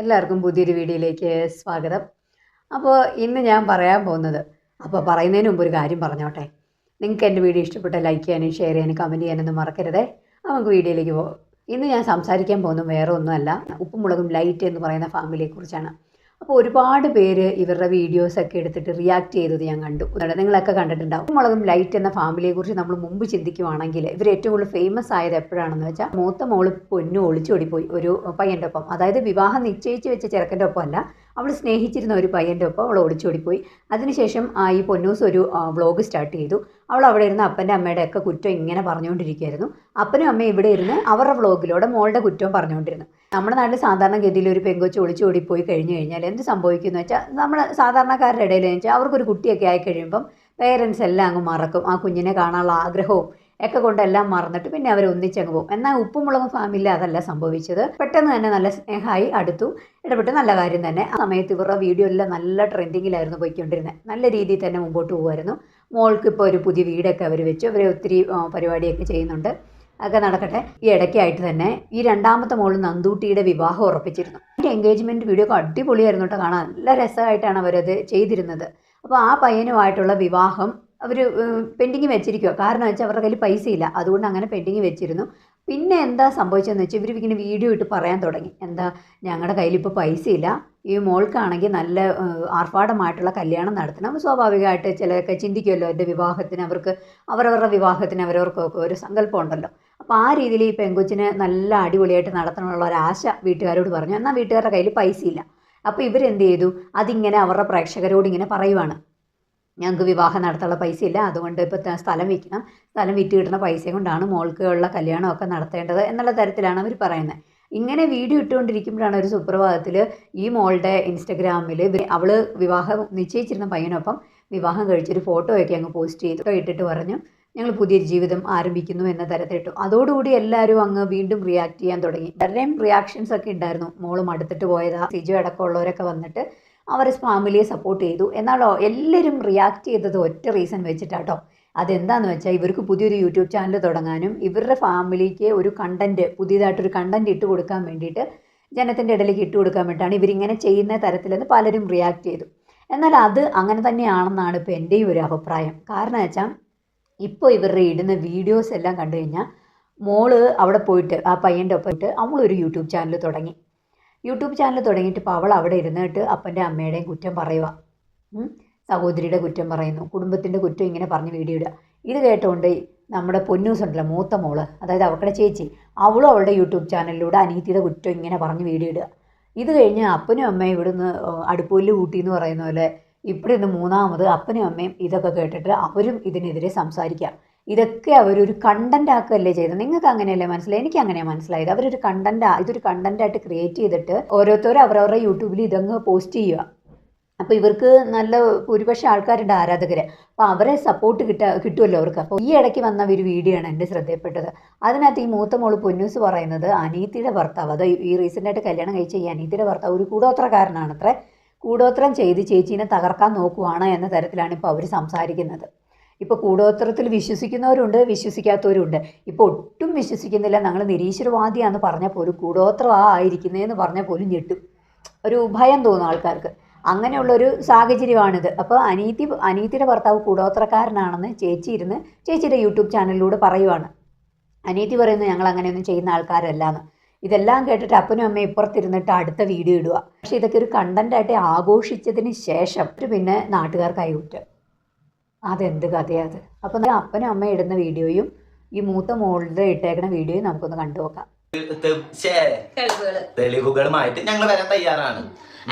എല്ലാവർക്കും പുതിയൊരു വീഡിയോയിലേക്ക് സ്വാഗതം. അപ്പോൾ ഇന്ന് ഞാൻ പറയാൻ പോകുന്നത് അപ്പോൾ പറയുന്നതിന് മുമ്പ് ഒരു കാര്യം പറഞ്ഞോട്ടെ. നിങ്ങൾക്ക് എന്റെ വീഡിയോ ഇഷ്ടപ്പെട്ട ലൈക്ക് ചെയ്യാനും ഷെയർ ചെയ്യാനും കമന്റ് ചെയ്യാനൊന്നും മറക്കരുതേ. നമുക്ക് വീഡിയോയിലേക്ക് പോകും. ഇന്ന് ഞാൻ സംസാരിക്കാൻ പോകുന്നത് വേറെ ഒന്നുമല്ല ഉപ്പും മുളകും ലൈറ്റ് എന്ന് പറയുന്ന ഫാമിലിയെക്കുറിച്ചാണ് അപ്പോൾ ഒരുപാട് പേര് ഇവരുടെ വീഡിയോസൊക്കെ എടുത്തിട്ട് റിയാക്ട് ചെയ്തത് ഞാൻ കണ്ടു. നിങ്ങളൊക്കെ കണ്ടിട്ടുണ്ടാവും. മുളകും ലൈറ്റ് എന്ന ഫാമിലിയെ കുറിച്ച് നമ്മൾ മുമ്പ് ചിന്തിക്കുവാണെങ്കിൽ ഇവർ ഏറ്റവും കൂടുതൽ ഫേമസ് ആയത് എപ്പോഴാണെന്ന് വെച്ചാൽ മൂത്ത മോൾ പൊന്നു ഒളിച്ചോടിപ്പോയി. ഒരു പയ്യന്റെ ഒപ്പം. അതായത് വിവാഹം നിശ്ചയിച്ച് വെച്ച ചെറുക്കന്റെ ഒപ്പം അല്ല അവൾ സ്നേഹിച്ചിരുന്ന ഒരു പയ്യന്റെ ഒപ്പം അവൾ ഒളിച്ചോടിപ്പോയി അതിനുശേഷം ഈ പൊന്നൂസ് ഒരു വ്ളോഗ് സ്റ്റാർട്ട് ചെയ്തു. അവൾ അവിടെ ഇരുന്ന് അപ്പന്റെ അമ്മയുടെ ഒക്കെ കുറ്റം ഇങ്ങനെ പറഞ്ഞുകൊണ്ടിരിക്കുകയായിരുന്നു അപ്പനും അമ്മയും ഇവിടെ ഇരുന്ന് അവരുടെ വ്ളോഗിലൂടെ മോളുടെ കുറ്റവും പറഞ്ഞുകൊണ്ടിരുന്നു. നമ്മുടെ നാട്ടിൽ സാധാരണഗതിയിൽ ഒരു പെങ്കൊച്ച് ഒളിച്ചോടിപ്പോയി കഴിഞ്ഞു കഴിഞ്ഞാൽ എന്ത് സംഭവിക്കുന്നു വെച്ചാൽ നമ്മൾ സാധാരണക്കാരുടെ ഇടയിൽ വെച്ചാൽ അവർക്കൊരു കുട്ടിയൊക്കെ ആയി കഴിയുമ്പം പേരൻസ് എല്ലാം അങ്ങ് മറക്കും. ആ കുഞ്ഞിനെ കാണാനുള്ള ആഗ്രഹവും ഒക്കെ കൊണ്ടെല്ലാം മറന്നിട്ട് പിന്നെ അവർ ഒന്നിച്ചങ്ങ് പോകും. എന്നാൽ ഉപ്പുമുളകും ഫാമിലി അതല്ല സംഭവിച്ചത്. പെട്ടെന്ന് തന്നെ നല്ല സ്നേഹമായി അടുത്തു. ഇടപെട്ട് നല്ല കാര്യം തന്നെ. ആ സമയത്ത് ഇവരുടെ വീഡിയോ എല്ലാം നല്ല ട്രെൻഡിങ്ങിലായിരുന്നു പോയിക്കൊണ്ടിരുന്നത്. നല്ല രീതിയിൽ തന്നെ മുമ്പോട്ട് പോകുമായിരുന്നു. മോൾക്ക് ഇപ്പോൾ ഒരു പുതിയ വീടൊക്കെ അവർ വെച്ചു. അവർ ഒത്തിരി പരിപാടിയൊക്കെ ചെയ്യുന്നുണ്ട്. ഒക്കെ നടക്കട്ടെ. ഈ ഇടയ്ക്കായിട്ട് തന്നെ ഈ രണ്ടാമത്തെ മോൾ നന്ദൂട്ടിയുടെ വിവാഹം ഉറപ്പിച്ചിരുന്നു. എന്റെ എൻഗേജ്മെന്റ് വീഡിയോ ഒക്കെ അടിപൊളിയായിരുന്നു കേട്ടോ. കാണാൻ നല്ല രസമായിട്ടാണ് അവരത് ചെയ്തിരുന്നത്. അപ്പോൾ ആ പയ്യനുമായിട്ടുള്ള വിവാഹം അവർ പെൻഡിങ് വെച്ചിരിക്കുക കാരണം വെച്ചാൽ അവരുടെ കയ്യിൽ പൈസ ഇല്ല അതുകൊണ്ട് അങ്ങനെ പെൻഡിങ് വെച്ചിരുന്നു. പിന്നെ എന്താ സംഭവിച്ചതെന്ന് വെച്ചാൽ ഇവർ ഇങ്ങനെ വീഡിയോ ഇട്ട് പറയാൻ തുടങ്ങി. എന്താ ഞങ്ങളുടെ കയ്യിൽ ഇപ്പോൾ പൈസ ഇല്ല ഈ മോൾക്കാണെങ്കിൽ നല്ല ആർഭാടമായിട്ടുള്ള കല്യാണം നടത്തണം. സ്വാഭാവികമായിട്ട് ചിലരൊക്കെ ചിന്തിക്കുമല്ലോ എന്റെ വിവാഹത്തിന് അവർക്ക് അവരവരുടെ വിവാഹത്തിന് അവരവർക്കൊക്കെ ഒരു സങ്കല്പം ഉണ്ടല്ലോ. അപ്പോൾ ആ രീതിയിൽ ഈ പെങ്കൊച്ചിനെ നല്ല അടിപൊളിയായിട്ട് നടത്തണമെന്നുള്ള ഒരു ആശ വീട്ടുകാരോട് പറഞ്ഞു. എന്നാൽ വീട്ടുകാരുടെ കയ്യിൽ പൈസ ഇല്ല അപ്പോൾ ഇവരെന്ത് ചെയ്തു? അതിങ്ങനെ അവരുടെ പ്രേക്ഷകരോട് ഇങ്ങനെ പറയുവാണ്. ഞങ്ങൾക്ക് വിവാഹം നടത്താനുള്ള പൈസ ഇല്ല അതുകൊണ്ട് ഇപ്പോൾ സ്ഥലം വിൽക്കണം സ്ഥലം വിറ്റ് കിട്ടുന്ന പൈസ കൊണ്ടാണ് മോൾക്ക് ഉള്ള കല്യാണമൊക്കെ നടത്തേണ്ടത് എന്നുള്ള തരത്തിലാണ് അവർ പറയുന്നത് ഇങ്ങനെ വീഡിയോ ഇട്ടുകൊണ്ടിരിക്കുമ്പോഴാണ് ഒരു സുപ്രഭാതത്തിൽ ഈ മോളുടെ ഇൻസ്റ്റഗ്രാമിൽ അവൾ വിവാഹം നിശ്ചയിച്ചിരുന്ന പയ്യനൊപ്പം വിവാഹം കഴിച്ചൊരു ഫോട്ടോയൊക്കെ അങ്ങ് പോസ്റ്റ് ചെയ്തു. ഇട്ടിട്ട് പറഞ്ഞു ഞങ്ങൾ പുതിയൊരു ജീവിതം ആരംഭിക്കുന്നു എന്ന തരത്തിലിട്ടു. അതോടുകൂടി എല്ലാവരും അങ്ങ് വീണ്ടും റിയാക്ട് ചെയ്യാൻ തുടങ്ങി. പലരുടെയും റിയാക്ഷൻസ് ഒക്കെ ഉണ്ടായിരുന്നു. മോളും അടുത്തിട്ട് പോയതാ. സിജു അടക്കമുള്ളവരൊക്കെ വന്നിട്ട് അവർ ഫാമിലിയെ സപ്പോർട്ട് ചെയ്തു. എന്നാലോ എല്ലാവരും റിയാക്ട് ചെയ്തത് ഒറ്റ റീസൺ വെച്ചിട്ടാട്ടോ. അതെന്താണെന്ന് വെച്ചാൽ ഇവർക്ക് പുതിയൊരു യൂട്യൂബ് ചാനൽ തുടങ്ങാനും ഇവരുടെ ഫാമിലിക്ക് ഒരു കണ്ടന്റ് പുതിയതായിട്ടൊരു കണ്ടന്റ് ഇട്ട് കൊടുക്കാൻ വേണ്ടിയിട്ട് ജനത്തിന്റെ ഇടയിലേക്ക് ഇട്ട് കൊടുക്കാൻ വേണ്ടിയിട്ടാണ് ഇവരിങ്ങനെ ചെയ്യുന്ന തരത്തിലെന്ന് പലരും റിയാക്ട് ചെയ്തു. എന്നാൽ അത് അങ്ങനെ തന്നെയാണെന്നാണ് ഇപ്പോൾ എന്റെയും ഒരു അഭിപ്രായം. കാരണം വെച്ചാൽ ഇപ്പോൾ ഇവരുടെ ഇടുന്ന വീഡിയോസ് എല്ലാം കണ്ടു കഴിഞ്ഞാൽ മോൾ അവിടെ പോയിട്ട് ആ പയ്യന്റെ ഒപ്പം ഇട്ട് അവളൊരു യൂട്യൂബ് ചാനൽ തുടങ്ങി. യൂട്യൂബ് ചാനൽ തുടങ്ങിയിട്ട് ഇപ്പോൾ അവൾ അവിടെ ഇരുന്നിട്ട് അപ്പന്റെ അമ്മയുടെയും കുറ്റം പറയുക സഹോദരിയുടെ കുറ്റം പറയുന്നു. കുടുംബത്തിന്റെ കുറ്റം ഇങ്ങനെ പറഞ്ഞ് വീഡിയോ ഇടുക. ഇത് കേട്ടുകൊണ്ട് നമ്മുടെ പൊന്നൂസ് ഉണ്ടല്ലോ മൂത്ത മോൾ അതായത് അവക്കടെ ചേച്ചി അവളും അവളുടെ യൂട്യൂബ് ചാനലിലൂടെ അനീതിയുടെ കുറ്റം ഇങ്ങനെ പറഞ്ഞ് വീഡിയോ ഇടുക. ഇത് കഴിഞ്ഞ് അപ്പനും അമ്മയും ഇവിടുന്ന് അടുപ്പൂൽ കൂട്ടി എന്ന് പറയുന്ന പോലെ ഇപ്പോഴിന്ന് മൂന്നാമത് അപ്പനും അമ്മയും ഇതൊക്കെ കേട്ടിട്ട് അവരും ഇതിനെതിരെ സംസാരിക്കുക. ഇതൊക്കെ അവരൊരു കണ്ടന്റ് ആക്കുകയല്ലേ ചെയ്തത് നിങ്ങൾക്ക് അങ്ങനെയല്ലേ മനസ്സിലായി എനിക്ക് അങ്ങനെയാണ് മനസ്സിലായത്. അവരൊരു കണ്ടന്റ് ഇതൊരു കണ്ടന്റ് ആയിട്ട് ക്രിയേറ്റ് ചെയ്തിട്ട് ഓരോരുത്തരും അവരവരുടെ യൂട്യൂബിൽ ഇതങ്ങ് പോസ്റ്റ് ചെയ്യുക. അപ്പോൾ ഇവർക്ക് നല്ല ഭൂരിപക്ഷം ആൾക്കാരുണ്ട് ആരാധകർ അപ്പോൾ അവരെ സപ്പോർട്ട് കിട്ട കിട്ടുമല്ലോ അവർക്ക്. അപ്പോൾ ഈ ഇടയ്ക്ക് വന്ന ഒരു വീഡിയോ ആണ് എന്റെ ശ്രദ്ധയപ്പെട്ടത് അതിനകത്ത് ഈ മൂത്ത മോൾ പൊന്നൂസ് പറയുന്നത് അനീതിയുടെ ഭർത്താവ് അത് ഈ റീസെന്റായിട്ട് കല്യാണം കഴിച്ച ഈ അനീതിയുടെ ഭർത്താവ് ഒരു കൂടോത്രക്കാരനാണ് അത്ര കൂടോത്രം ചെയ്ത് ചേച്ചീനെ തകർക്കാൻ നോക്കുവാണ് എന്ന തരത്തിലാണ് ഇപ്പോൾ അവർ സംസാരിക്കുന്നത്. ഇപ്പോൾ കൂടോത്രത്തിൽ വിശ്വസിക്കുന്നവരുണ്ട് വിശ്വസിക്കാത്തവരുണ്ട്. ഇപ്പോൾ ഒട്ടും വിശ്വസിക്കുന്നില്ല. ഞങ്ങൾ നിരീശ്വരവാദിയാന്ന് പറഞ്ഞാൽ പോലും കൂടോത്രം ആ ആയിരിക്കുന്നതെന്ന് പറഞ്ഞാൽ പോലും ഞെട്ടും. ഒരു ഭയം തോന്നും ആൾക്കാർക്ക്. അങ്ങനെയുള്ളൊരു സാഹചര്യമാണിത്. അപ്പോൾ അനീതി അനീതിയുടെ ഭർത്താവ് കൂടോത്രക്കാരനാണെന്ന് ചേച്ചി ഇരുന്ന് ചേച്ചിയുടെ യൂട്യൂബ് ചാനലിലൂടെ പറയുവാണ്. അനീതി പറയുന്നത് ഞങ്ങൾ അങ്ങനെയൊന്നും ചെയ്യുന്ന ആൾക്കാരല്ലാന്ന്. ഇതെല്ലാം കേട്ടിട്ട് അപ്പനും അമ്മയും ഇപ്പുറത്തിരുന്നിട്ട് അടുത്ത വീഡിയോ ഇടുക. പക്ഷെ ഇതൊക്കെ ഒരു കണ്ടന്റായിട്ട് ആഘോഷിച്ചതിന് ശേഷം പിന്നെ നാട്ടുകാർക്കായി കുറ്റം അതെന്ത് കഥയാത് അപ്പം അപ്പനും അമ്മ ഇടുന്ന വീഡിയോയും ഈ മൂത്ത മോളുടെ ഇട്ടേക്കുന്ന വീഡിയോയും നമുക്കൊന്ന് കണ്ടു നോക്കാം. തെളിവുകളുമായിട്ട് ഞങ്ങൾ വരാൻ തയ്യാറാണ്.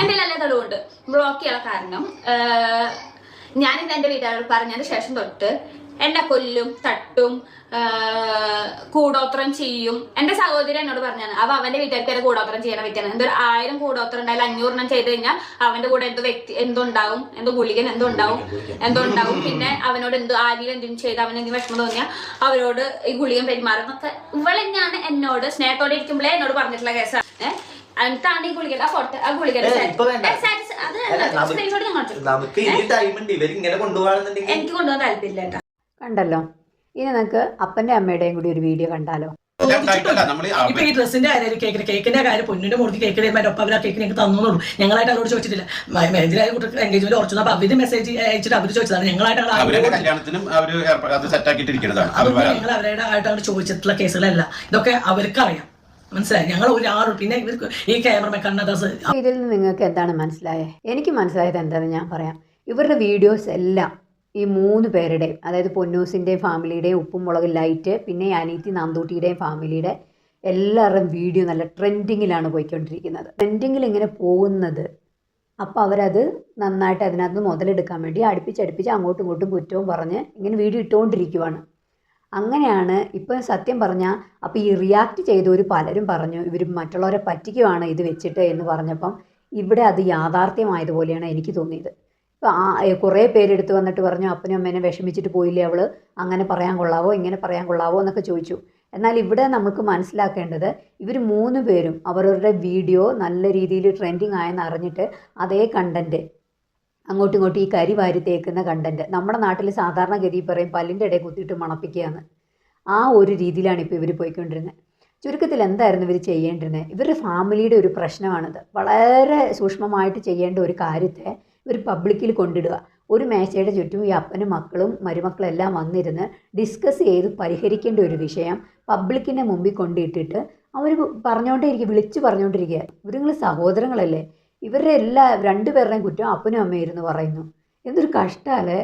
എന്റെ തെളിവുണ്ട്. ബ്ലോക്ക് ചെയ്യാൻ കാരണം ഞാനിന്ന് എന്റെ വീട്ടുകാരോട് പറഞ്ഞതിന് ശേഷം തൊട്ട് എന്നെ കൊല്ലും തട്ടും കൂടോത്രം ചെയ്യും. എന്റെ സഹോദരി എന്നോട് പറഞ്ഞാണ് അവ അവന്റെ വീട്ടുകാർക്ക് വരെ കൂടോത്രം ചെയ്യണ വ്യക്തിയാണ്. എന്തൊരു ആയിരം കൂടോത്രം ഉണ്ടായാലും അഞ്ഞൂറെണ്ണം ചെയ്ത് കഴിഞ്ഞാൽ അവന്റെ കൂടെ എന്തോ വ്യക്തി എന്തുണ്ടാവും? എന്തോ ഗുളികൻ എന്തോ ഉണ്ടാവും എന്തോ ഉണ്ടാവും പിന്നെ അവനോട് എന്തോ ആരെങ്കിലും എന്തെങ്കിലും ചെയ്ത് അവൻ എന്തെങ്കിലും വിഷമം തോന്നിയാൽ അവരോട് ഈ ഗുളികൻ പെരുമാറുന്നൊക്കെ ഇവളെന്നെയാണ് എന്നോട് സ്നേഹത്തോടെ ഇരിക്കുമ്പോഴേ എന്നോട് പറഞ്ഞിട്ടുള്ള കേസാണ് ഏഹ് എന്നിട്ടാണ് ഈ ഫോട്ടോ ആ. അത് സ്ക്രീൻഷോട്ട് ഞാൻ കാണിച്ചു എനിക്ക് കൊണ്ടുപോകാൻ താല്പര്യമില്ല കണ്ടല്ലോ. ഇനി നമുക്ക് അപ്പന്റെ അമ്മയുടെയും കൂടി ഒരു വീഡിയോ കണ്ടാലോ. ഇപ്പൊ ഈ ഡ്രസ്സിന്റെ കാര്യം കേക്കിന് കേക്കിന്റെ കാര്യം പൊന്നിന്റെ മുറുക്കി കേക്ക് തരുമ്പോൾ ഒപ്പം അവർ ആ കേക്ക് ഞങ്ങൾക്ക് തന്നോളൂ ഞങ്ങളായിട്ട് അവരോട് ചോദിച്ചിട്ടില്ല. മെഹന്തിരായ കുട്ടിക്ക് എൻഗേജ്മെന്റ് ഉറച്ചു അപ്പൊ അവർ മെസ്സേജ് അയച്ചിട്ട് അവർ ചോദിച്ചതാണ്. ഞങ്ങളായിട്ട് അവരുടെ അവരോട് കല്യാണത്തിനും അവർ ഏർപ്പ- അത് സെറ്റാക്കിയിട്ടിരിക്കുന്നതാണ് അവർ ഞങ്ങൾ ചോദിച്ചിട്ടുള്ള കേസുകളല്ല. ഇതൊക്കെ അവർക്ക് അറിയാം. മനസ്സിലായി? ഞങ്ങൾ ഒരാളും പിന്നെ ഇവർക്ക് ഈ ക്യാമറ കണ്ണദാസ് ഇതിൽ നിന്ന് നിങ്ങൾക്ക് എന്താണ് മനസ്സിലായത് എനിക്ക് മനസ്സിലായത് എന്താണെന്ന് ഞാൻ പറയാം. ഇവരുടെ വീഡിയോസ് എല്ലാം ഈ മൂന്ന് പേരുടെയും അതായത് പൊന്നൂസിന്റെയും ഫാമിലിയുടെയും ഉപ്പും മുളക് ലൈറ്റ് പിന്നെ അനീത്തി നാന്തൂട്ടിയുടെയും ഫാമിലിയുടെ എല്ലാവരുടെയും വീഡിയോ നല്ല ട്രെൻഡിങ്ങിലാണ് പോയിക്കൊണ്ടിരിക്കുന്നത്. ട്രെൻഡിങ്ങിൽ ഇങ്ങനെ പോകുന്നത് അപ്പോൾ അവരത് നന്നായിട്ട് അതിനകത്ത് മുതലെടുക്കാൻ വേണ്ടി അടുപ്പിച്ചടുപ്പിച്ച് അങ്ങോട്ടും ഇങ്ങോട്ടും കുറ്റവും പറഞ്ഞ് ഇങ്ങനെ വീഡിയോ ഇട്ടുകൊണ്ടിരിക്കുവാണ് അങ്ങനെയാണ് ഇപ്പം സത്യം പറഞ്ഞാൽ അപ്പോൾ ഈ റിയാക്ട് ചെയ്തവർ പലരും പറഞ്ഞു ഇവർ മറ്റുള്ളവരെ പറ്റിക്കുവാണ് ഇത് വെച്ചിട്ട് എന്ന് പറഞ്ഞപ്പം ഇവിടെ അത് യാഥാർത്ഥ്യമായതുപോലെയാണ് എനിക്ക് തോന്നിയത്. കുറേ പേരെടുത്ത് വന്നിട്ട് പറഞ്ഞു അപ്പനും അമ്മേനെ വിഷമിച്ചിട്ട് പോയില്ലേ അവൾ അങ്ങനെ പറയാൻ കൊള്ളാവോ? ഇങ്ങനെ പറയാൻ കൊള്ളാവോ? എന്നൊക്കെ ചോദിച്ചു. എന്നാൽ ഇവിടെ നമുക്ക് മനസ്സിലാക്കേണ്ടത് ഇവർ മൂന്ന് പേരും അവരവരുടെ വീഡിയോ നല്ല രീതിയിൽ ട്രെൻഡിങ് ആയെന്ന് അറിഞ്ഞിട്ട് അതേ കണ്ടന്റ് അങ്ങോട്ടും ഇങ്ങോട്ടും ഈ കരി വാരി തേക്കുന്ന കണ്ടന്റ് നമ്മുടെ നാട്ടിൽ സാധാരണഗതി പറയും പല്ലിന്റെ ഇടയിൽ കുത്തിയിട്ട് മണപ്പിക്കുകയാണ്. ആ ഒരു രീതിയിലാണ് ഇപ്പോൾ ഇവർ പോയിക്കൊണ്ടിരുന്നത് ചുരുക്കത്തിൽ എന്തായിരുന്നു ഇവർ ചെയ്യേണ്ടിരുന്നത് ഇവരുടെ ഫാമിലിയുടെ ഒരു പ്രശ്നമാണിത്. വളരെ സൂക്ഷ്മമായിട്ട് ചെയ്യേണ്ട ഒരു കാര്യത്തെ ഇവർ പബ്ലിക്കിൽ കൊണ്ടിടുക. ഒരു മേശയുടെ ചുറ്റും ഈ അപ്പനും മക്കളും മരുമക്കളും എല്ലാം വന്നിരുന്ന് ഡിസ്കസ് ചെയ്ത് പരിഹരിക്കേണ്ട ഒരു വിഷയം പബ്ലിക്കിന്റെ മുമ്പിൽ കൊണ്ടിട്ടിട്ട് അവർ പറഞ്ഞുകൊണ്ടേയിരിക്കുക വിളിച്ച് പറഞ്ഞുകൊണ്ടിരിക്കുക ഇവരുങ്ങൾ സഹോദരങ്ങളല്ലേ? ഇവരുടെ എല്ലാ രണ്ടുപേരുടെയും കുറ്റം അപ്പനും അമ്മയും പറയുന്നു. എന്തൊരു കഷ്ടമല്ലേ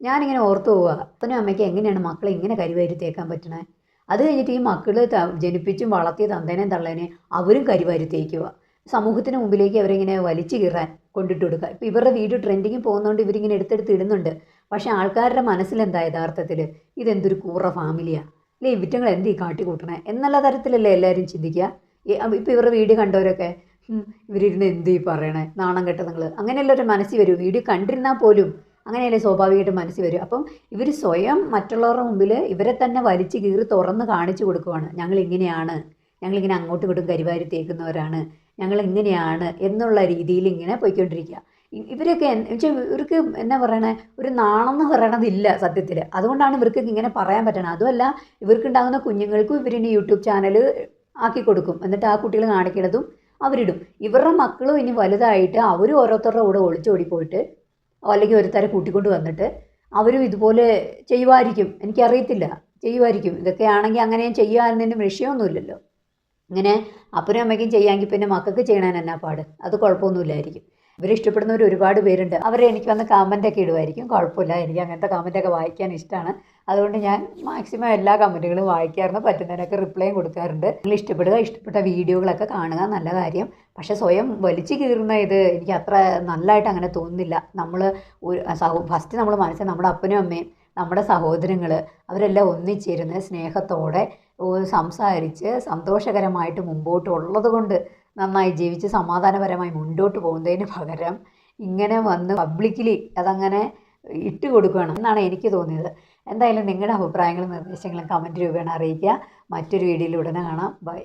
ഞാനിങ്ങനെ ഓർത്തു പോവുക അപ്പനും അമ്മയ്ക്ക് എങ്ങനെയാണ് മക്കളെ ഇങ്ങനെ കരിവാരി തേക്കാൻ പറ്റണേ? അത് കഴിഞ്ഞിട്ട് ഈ മക്കൾ ജനിപ്പിച്ചും വളർത്തിയ തന്തേനേയും തള്ളേനെയും അവരും കരിവാരി തേക്കുക സമൂഹത്തിന് മുമ്പിലേക്ക് അവരിങ്ങനെ വലിച്ചു കീറാൻ കൊണ്ടിട്ട് കൊടുക്കുക. ഇപ്പോൾ ഇവരുടെ വീഡിയോ ട്രെൻഡിങ് പോകുന്നതുകൊണ്ട് ഇവരിങ്ങനെ എടുത്തെടുത്ത് ഇടുന്നുണ്ട്. പക്ഷേ ആൾക്കാരുടെ മനസ്സിലെന്താ യഥാർത്ഥത്തിൽ ഇതെന്തൊരു കൂറ ഫാമിലിയാണ് അല്ലേ ഇവറ്റങ്ങൾ എന്ത് ഈ കാട്ടിക്കൂട്ടണേ? എന്നുള്ള തരത്തിലല്ലേ എല്ലാവരും ചിന്തിക്കുക? ഇപ്പോൾ ഇവരുടെ വീഡിയോ കണ്ടവരൊക്കെ "ഉം, ഇവരിരുന്ന് എന്ത് ഈ പറയണേ? നാണം കെട്ട നിങ്ങൾ അങ്ങനെയല്ല ഒരു മനസ്സിൽ വരും. വീഡിയോ കണ്ടിരുന്നാൽ പോലും അങ്ങനെയല്ലേ സ്വാഭാവികമായിട്ട് മനസ്സിൽ വരും. അപ്പം ഇവർ സ്വയം മറ്റുള്ളവരുടെ മുമ്പിൽ ഇവരെ തന്നെ വലിച്ചു കീറി തുറന്ന് കാണിച്ചു കൊടുക്കുവാണ്. ഞങ്ങൾ ഇങ്ങനെയാണ്. ഞങ്ങളിങ്ങനെ അങ്ങോട്ടും ഇങ്ങോട്ടും കരിവാരി തേക്കുന്നവരാണ്. ഞങ്ങൾ ഇങ്ങനെയാണ് എന്നുള്ള രീതിയിൽ ഇങ്ങനെ പോയിക്കൊണ്ടിരിക്കുക. ഇവരൊക്കെ വെച്ചാൽ ഇവർക്ക് എന്നാ പറയണേ ഒരു നാണെന്ന് പറയണതില്ല സത്യത്തിൽ അതുകൊണ്ടാണ് ഇവർക്ക് ഇങ്ങനെ പറയാൻ പറ്റണത്. അതുമല്ല ഇവർക്കുണ്ടാകുന്ന കുഞ്ഞുങ്ങൾക്കും ഇവരിനി യൂട്യൂബ് ചാനൽ ആക്കി കൊടുക്കും. എന്നിട്ട് ആ കുട്ടികൾ കാണിക്കണതും അവരിടും. ഇവരുടെ മക്കളും ഇനി വലുതായിട്ട് അവരും ഓരോരുത്തരുടെ കൂടെ ഒളിച്ചോടി പോയിട്ട് അല്ലെങ്കിൽ ഒരുത്തരെ കൂട്ടിക്കൊണ്ട് വന്നിട്ട് അവരും ഇതുപോലെ ചെയ്യുമായിരിക്കും എനിക്കറിയത്തില്ല. ചെയ്യുമായിരിക്കും ഇതൊക്കെ ആണെങ്കിൽ ചെയ്യുക എന്നതിന് വിഷയമൊന്നുമില്ലല്ലോ. ഇങ്ങനെ അപ്പനും അമ്മയ്ക്കും ചെയ്യാമെങ്കിൽ പിന്നെ മക്കൾക്ക് ചെയ്യണതിന് എന്നാ പാട്? അത് കുഴപ്പമൊന്നുമില്ലായിരിക്കും. ഇവരെ ഇഷ്ടപ്പെടുന്നവർ ഒരുപാട് പേരുണ്ട്. അവർ എനിക്ക് വന്ന് കമന്റൊക്കെ ഇടുമായിരിക്കും കുഴപ്പമില്ല. എനിക്ക് അങ്ങനത്തെ കമന്റൊക്കെ വായിക്കാൻ ഇഷ്ടമാണ് അതുകൊണ്ട് ഞാൻ മാക്സിമം എല്ലാ കമന്റുകളും വായിക്കാറുണ്ട്. പറ്റുന്നതിനൊക്കെ റിപ്ലൈയും കൊടുക്കാറുണ്ട്. നിങ്ങൾ ഇഷ്ടപ്പെടുക ഇഷ്ടപ്പെട്ട വീഡിയോകളൊക്കെ കാണുക നല്ല കാര്യം. പക്ഷെ സ്വയം വലിച്ചു കീറുന്ന ഇത് എനിക്ക് അത്ര നല്ലതായിട്ട് അങ്ങനെ തോന്നുന്നില്ല. നമ്മൾ ഒരു ഫസ്റ്റ് നമ്മൾ മനസ്സിൽ നമ്മുടെ അപ്പനും അമ്മയും നമ്മുടെ സഹോദരങ്ങൾ അവരെല്ലാം ഒന്നിച്ചിരുന്ന് സ്നേഹത്തോടെ സംസാരിച്ച് സന്തോഷകരമായിട്ട് മുമ്പോട്ട് ഉള്ളത് കൊണ്ട് നന്നായി ജീവിച്ച് സമാധാനപരമായി മുന്നോട്ട് പോകുന്നതിന് പകരം ഇങ്ങനെ വന്ന് പബ്ലിക്കലി അതങ്ങനെ ഇട്ട് കൊടുക്കുകയാണ് എന്നാണ് എനിക്ക് തോന്നിയത്. എന്തായാലും നിങ്ങളുടെ അഭിപ്രായങ്ങളും നിർദ്ദേശങ്ങളും കമന്റ് രൂപേണ അറിയിക്കുക. മറ്റൊരു വീഡിയോയിൽ ഉടനെ കാണാം. ബൈ.